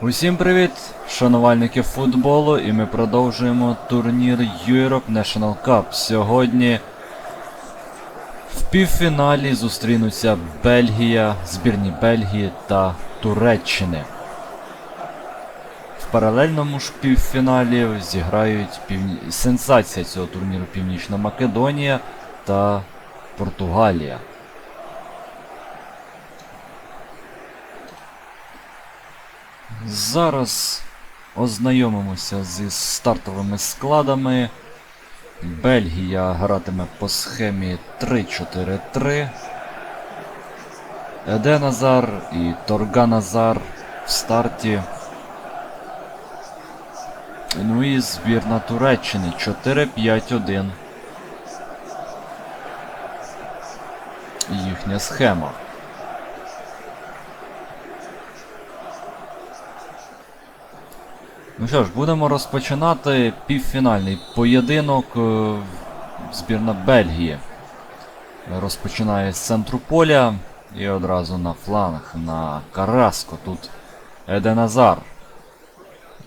Усім привіт, шанувальники футболу, і ми продовжуємо турнір Europe National Cup. Сьогодні в півфіналі зустрінуться Бельгія, збірні Бельгії та Туреччини. В паралельному ж півфіналі зіграють півні... сенсація цього турніру Північна Македонія та Португалія. Зараз ознайомимося зі стартовими складами. Бельгія гратиме по схемі 3-4-3. Еде Назар і Торга Назар в старті. Ну і збірна Туреччини 4-5-1. Їхня схема. Ну що ж, будемо розпочинати півфінальний поєдинок. е, Збірна Бельгії. Розпочинає з центру поля і одразу на фланг на Караско. Тут Еде Назар.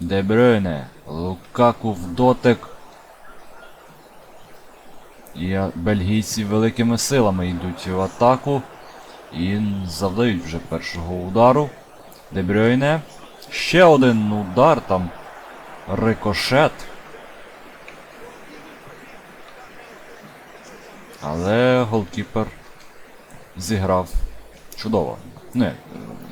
Де Брюйне. Лукаку в дотик. І бельгійці великими силами йдуть в атаку. І завдають вже першого удару. Де Брюйне. Ще один удар там. Рикошет. Але голкіпер зіграв чудово. Не,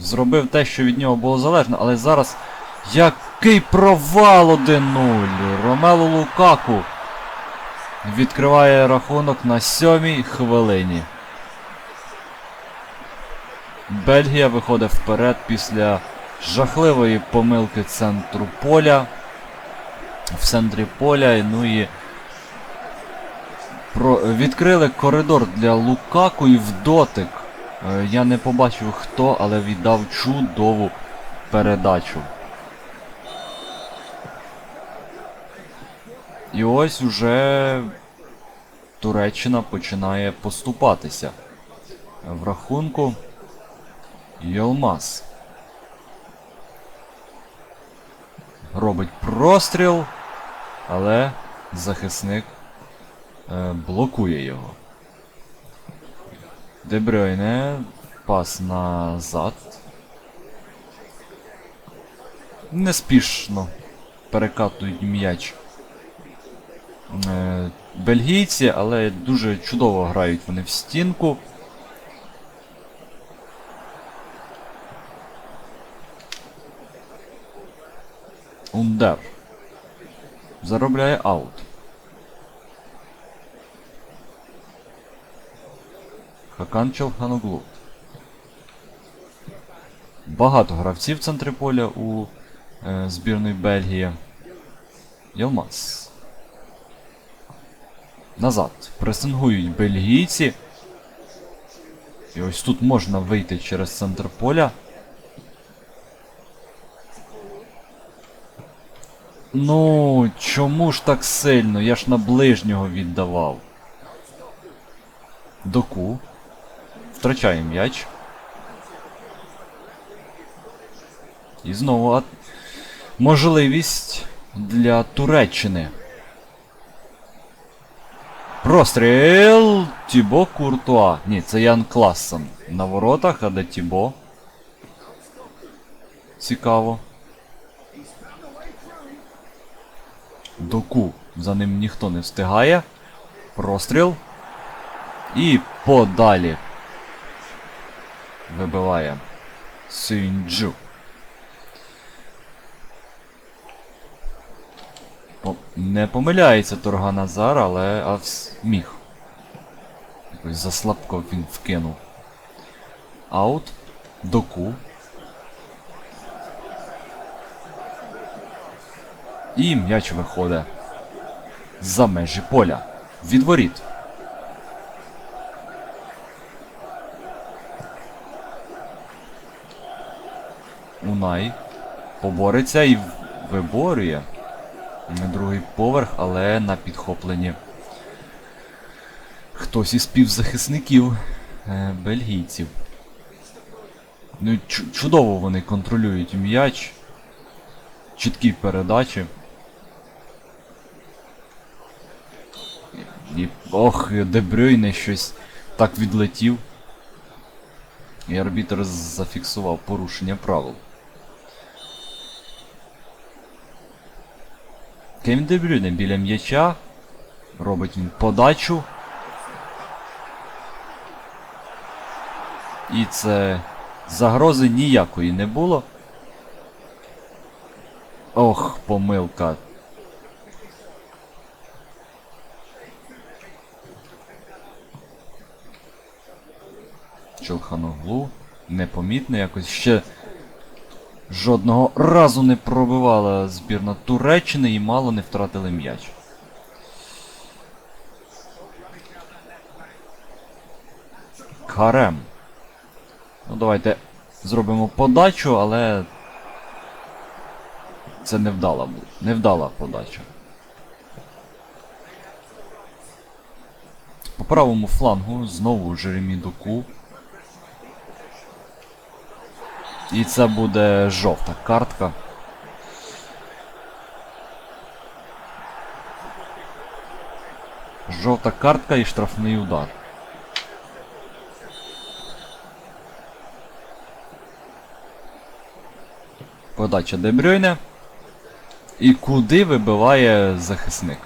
зробив те, що від нього було залежно, але зараз який провал 1-0! Ромело Лукаку відкриває рахунок на сьомій хвилині. Бельгія виходить вперед після жахливої помилки центру поля. В центрі поля, ну і про... відкрили коридор для Лукаку і в дотик. Е, Я не побачив хто, але віддав чудову передачу. І ось уже Туреччина починає поступатися. В рахунку Йолмаз. Робить простріл, але захисник е, блокує його. Дебройне пас назад. Неспішно перекатують м'яч е, бельгійці, але дуже чудово грають вони в стінку. Ундер. Заробляє аут. Хакан Челханоглу. Багато гравців в центрі поля у е, збірної Бельгії. Йолмас. Назад. Пресингують бельгійці. І ось тут можна вийти через центр поля. Ну, чому ж так сильно? Я ж на ближнього віддавав. Доку. Втрачає м'яч. І знову а... можливість для Туреччини. Простріл! Тібо Куртуа. Ні, це Ян Классон. На воротах, а де Тібо. Цікаво. Доку. За ним ніхто не встигає. Простріл. І подалі. Вибиває Сюнджу. По- Не помиляється Торга Назар, але Авс міг. Якось заслабко він вкинув. Аут. Доку. І м'яч виходить за межі поля. Від воріт. Унай побореться і виборює. Другий поверх, але на підхопленні. Хтось із півзахисників е, бельгійців. Ну, чудово вони контролюють м'яч. чіткі передачі. І, ох, Дебрюйне щось так відлетів. І арбітр зафіксував порушення правил. Кевін Дебрюйне біля м'яча. Робить він подачу. І це загрози ніякої не було. Ох, помилка. Челханоглу. Непомітно якось ще жодного разу не пробивала збірна Туреччини і мало не втратили м'яч. Карем. Ну, давайте зробимо подачу, але це невдала. Невдала подача. По правому флангу знову Жеремі Дуку. І це буде жовта картка. Жовта картка і штрафний удар. Подача Дебрюйне. І куди вибиває захисник?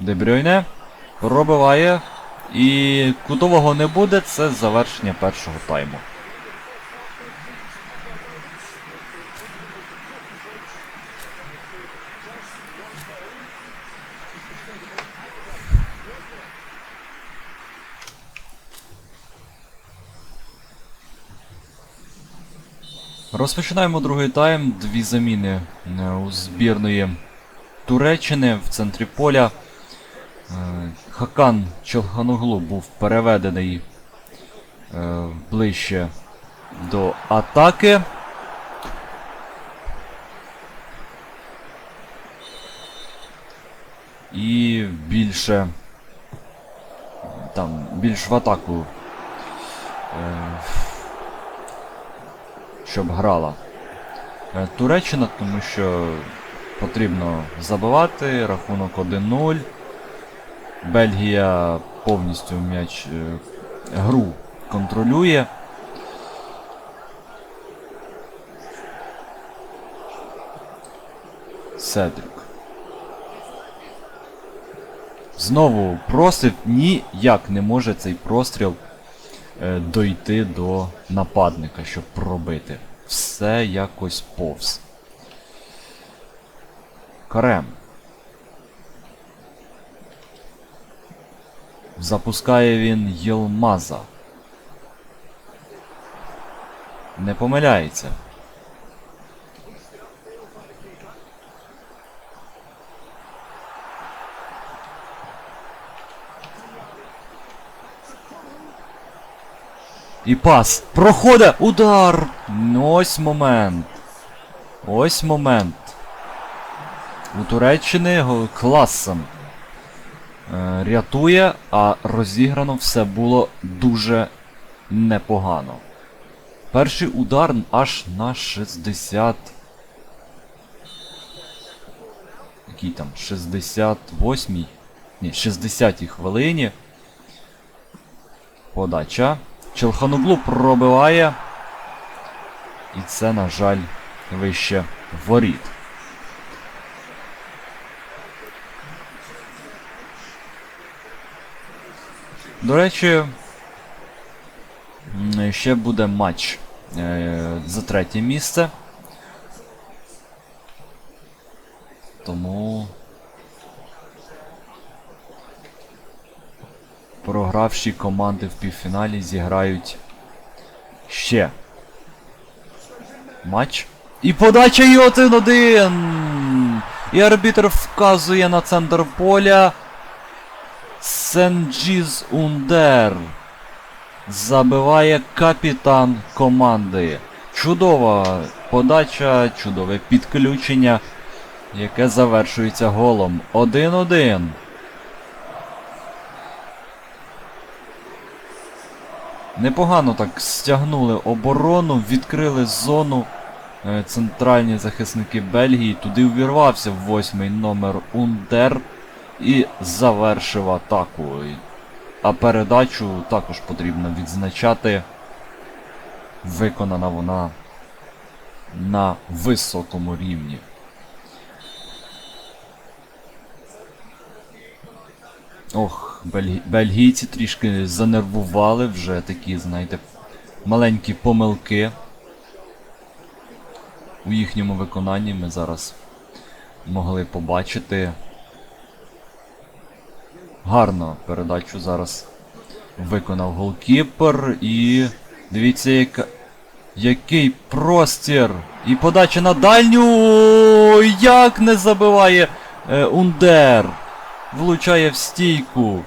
Дебрюйне пробиває. І кутового не буде, це завершення першого тайму. Розпочинаємо другий тайм. Дві заміни е, у збірної Туреччини в центрі поля. Хакан Челханоглу був переведений е, ближче до атаки. І більше там більш в атаку. Е, щоб грала е, Туреччина, тому що потрібно забивати, рахунок 1-0. Бельгія повністю м'яч е, гру контролює. Седрик. Знову просив ніяк не може цей простріл е, дойти до нападника, щоб пробити. Все якось повз. Карем. Запускає він Єлмаза. Не помиляється. І пас. Проходить! Удар! Ну, Ось момент. Ось момент. У Туреччини класом рятує, а розіграно все було дуже непогано. Перший удар аж на 60. Який там? 68-й. Ні, 60-й хвилині. Подача. Челханоглу пробиває. І це, на жаль, вище воріт. До речі, ще буде матч е, за третє місце. Тому програвші команди в півфіналі зіграють ще матч. І подача і 1-1! І арбітр вказує на центр поля. Сенджіз Ундер. Забиває капітан команди. Чудова подача, чудове підключення, яке завершується голом 1-1. Непогано так стягнули оборону, відкрили зону. Е, Центральні захисники Бельгії. Туди увірвався восьмий номер Ундер і завершив атаку. А передачу також потрібно відзначати. Виконана вона на високому рівні. Ох, бельгі... бельгійці трішки занервували вже такі, знаєте, маленькі помилки. У їхньому виконанні ми зараз могли побачити. Гарно передачу зараз виконав голкіпер і дивіться, яка... який простір! І подача на дальню! Як не забиває е, Ундер! Влучає в стійку.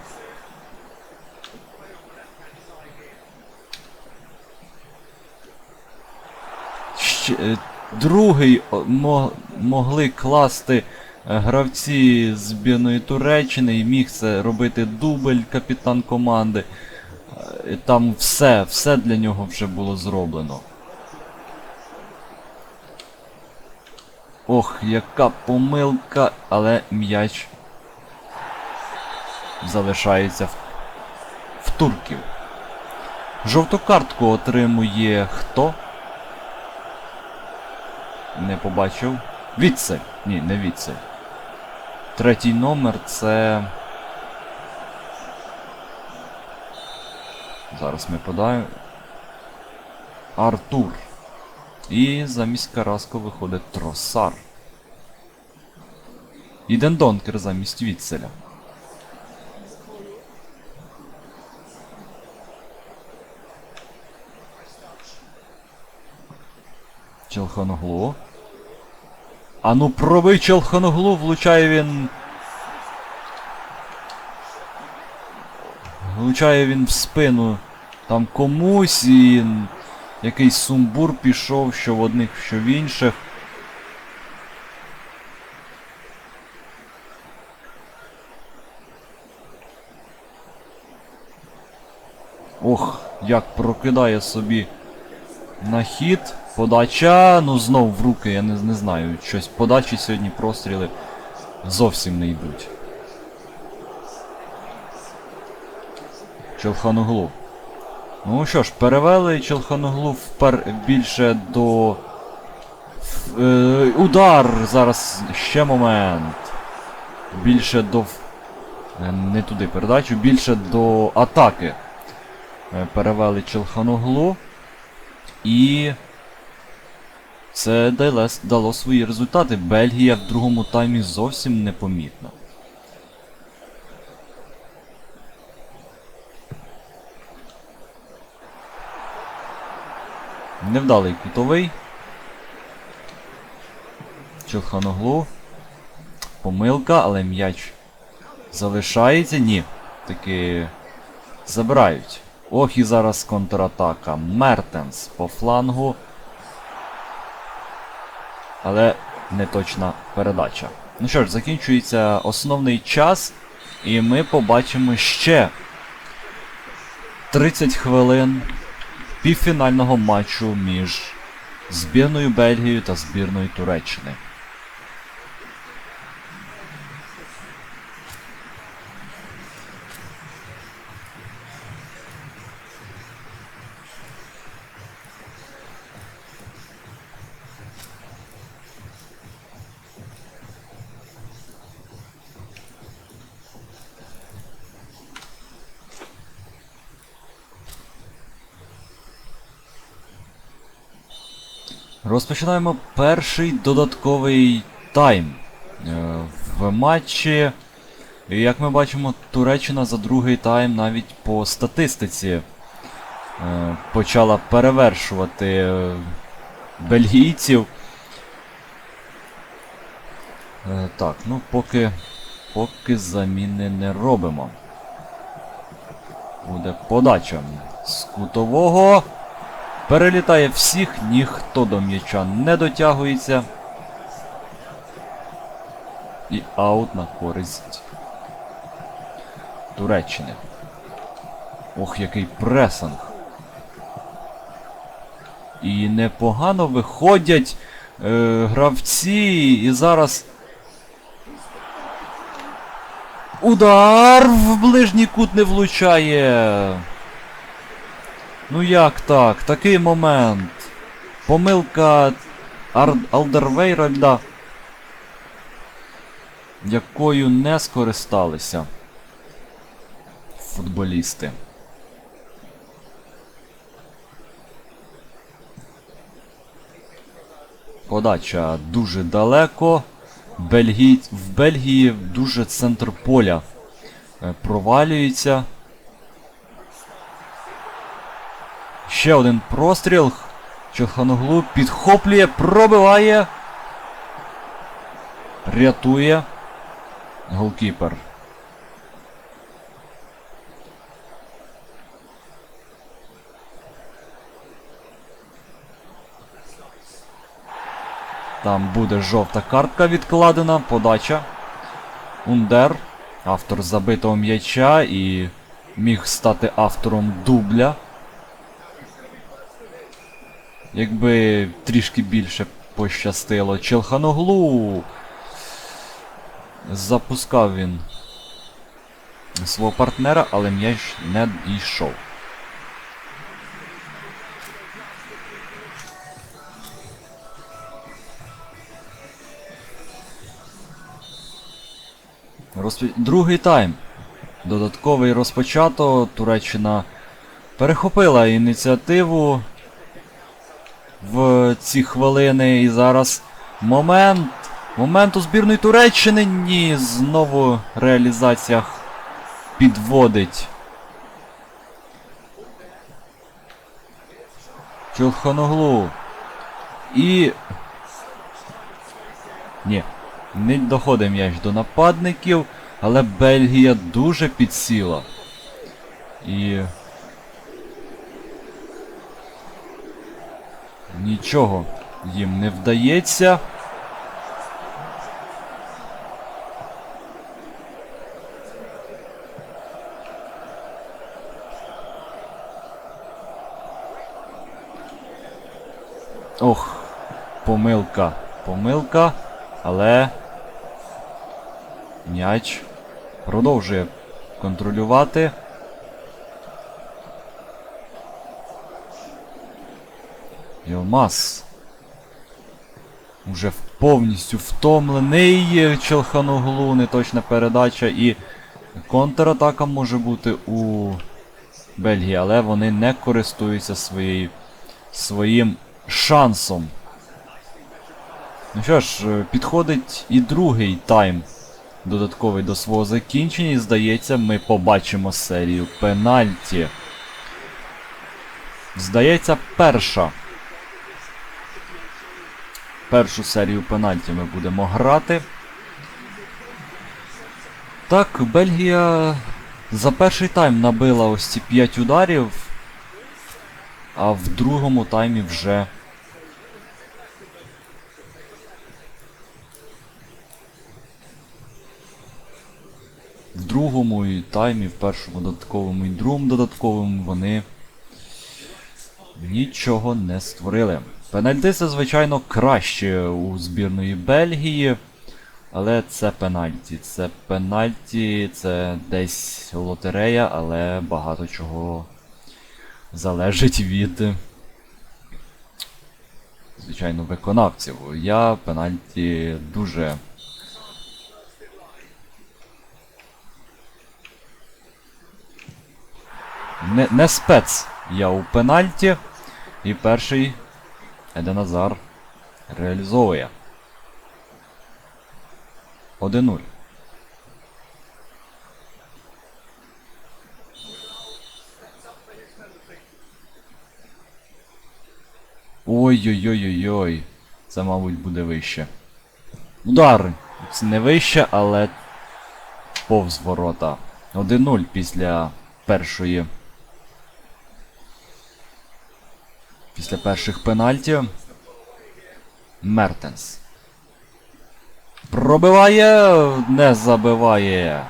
Ще, е, другий мо- могли класти гравці збірної Туреччини і міг це робити дубль капітан команди. Е, Там все, все для нього вже було зроблено. Ох, яка помилка, але м'яч залишається в, в турків. Жовту картку отримує хто? Не побачив. Віцель. Ні, не Віцель. Третій номер це. Зараз ми подаємо. Артур. І замість Караско виходить Тросар. І Дендонкер замість Віцеля. Челханоглу. А ну пробий Челханоглу, влучає він. Влучає він в спину там комусь і якийсь сумбур пішов, що в одних, що в інших. Ох, як прокидає собі на хід. Подача, ну знов в руки, я не, не знаю. Щось подачі сьогодні простріли зовсім не йдуть. Челханоглу. Ну що ж, перевели Челханоглу впер більше до. Е, удар! Зараз ще момент. Більше до. е, Не туди передачу, більше до атаки. Е, Перевели Челханоглу. І. Це дало, свої результати. Бельгія в другому таймі зовсім непомітна. Невдалий кутовий. Челханоглу. Помилка, але м'яч залишається. Ні. Таки забирають. Ох і зараз контратака. Мертенс по флангу. Але не точна передача. Ну що ж, закінчується основний час, і ми побачимо ще 30 хвилин півфінального матчу між збірною Бельгією та збірною Туреччини. Розпочинаємо перший додатковий тайм е, в матчі. Як ми бачимо, Туреччина за другий тайм навіть по статистиці е, почала перевершувати е, бельгійців. Так, ну поки, поки заміни не робимо. Буде подача з кутового. Перелітає всіх, ніхто до м'яча не дотягується. І аут на користь Туреччини. Ох, який пресинг. І непогано виходять е, гравці. І зараз. Удар в ближній кут не влучає. Ну як так? Такий момент. Помилка Ар... Алдервейральда, якою не скористалися футболісти. Подача дуже далеко. Бельгій... В Бельгії дуже центр поля е, провалюється. Ще один простріл. Чоханоглу підхоплює, пробиває. Рятує. Голкіпер. Там буде жовта картка відкладена, подача. Ундер, автор забитого м'яча і міг стати автором дубля. Якби трішки більше пощастило. Челханоглу. Запускав він свого партнера, але м'яч не дійшов. Розпі... Другий тайм. Додатковий розпочато. Туреччина перехопила ініціативу в ці хвилини. І зараз момент. Момент у збірної Туреччини. Ні, знову реалізація підводить. Чулханоглу. І. Ні. Не доходить м'яч до нападників, але Бельгія дуже підсіла. І. Нічого їм не вдається. Ох, помилка. Помилка, але м'яч продовжує контролювати. Йомас. Уже повністю втомлений Челханоглу, неточна передача і контратака може бути у Бельгії, але вони не користуються своєю, своїм шансом. Ну що ж, е, підходить і другий тайм додатковий до свого закінчення, і здається, ми побачимо серію пенальті. Здається, перша. Першу серію пенальті ми будемо грати. Так, Бельгія за перший тайм набила ось ці 5 ударів, а в другому таймі вже. В другому і таймі, в першому додатковому і другому додатковому вони нічого не створили. Пенальти це, звичайно, краще у збірної Бельгії. Але це пенальті. Це пенальті, це десь лотерея, але багато чого залежить від, звичайно, виконавців. Я пенальті дуже. Не, не спец я у пенальті. І перший Еден Азар реалізовує. 1-0. Ой-ой-ой-ой-ой. Це, мабуть, буде вище. Удар! Це не вище, але повз ворота. 1-0 після першої. Після перших пенальтів. Мертенс. Пробиває, не забиває.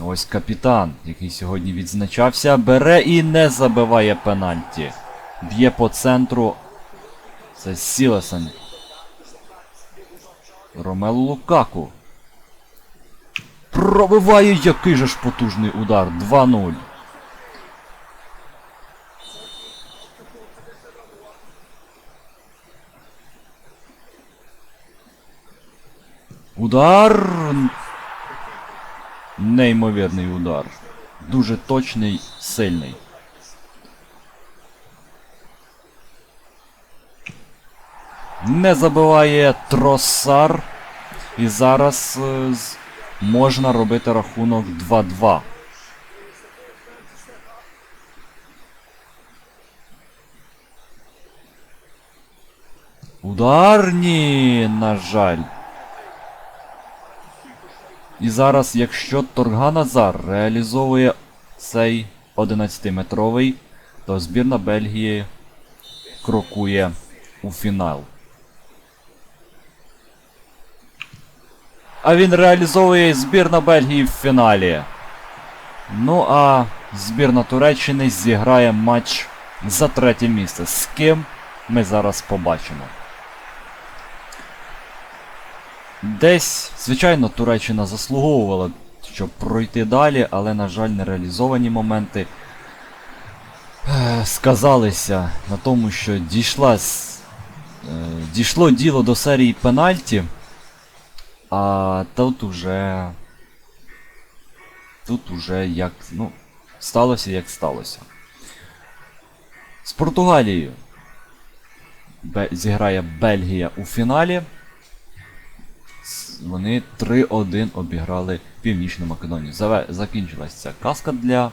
Ось капітан, який сьогодні відзначався, бере і не забиває пенальті. Б'є по центру. Це Сілесен. Ромелу Лукаку. Пробиває який же ж потужний удар. 2-0. Удар. Неймовірний удар. Дуже точний, сильний. Не забиває Тросар. І зараз е, з- можна робити рахунок 2-2. Удар ні, на жаль. І зараз, якщо Торган Азар реалізовує цей 11-метровий, то збірна Бельгії крокує у фінал. А він реалізовує збірна Бельгії в фіналі. Ну а збірна Туреччини зіграє матч за третє місце. З ким ми зараз побачимо. Десь, звичайно, Туреччина заслуговувала, щоб пройти далі, але, на жаль, нереалізовані моменти е, сказалися на тому, що дійшла, е, дійшло діло до серії пенальті, а тут уже. Тут уже як. Ну, сталося як сталося. З Португалією Бе- зіграє Бельгія у фіналі. Вони 3-1 обіграли Північну Македонію. Заве... Закінчилась ця казка для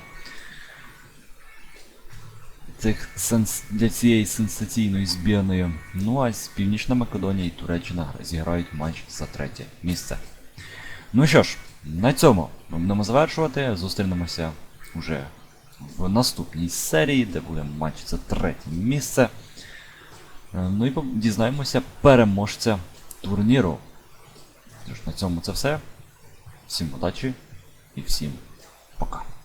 цих сенс... для цієї сенсаційної збірної. Ну а Північна Македонія і Туреччина зіграють матч за третє місце. Ну що ж, на цьому ми будемо завершувати. Зустрінемося уже в наступній серії, де буде матч за третє місце. Е, Ну і дізнаємося переможця турніру. Тож на цьому це все. Всім удачі і всім пока.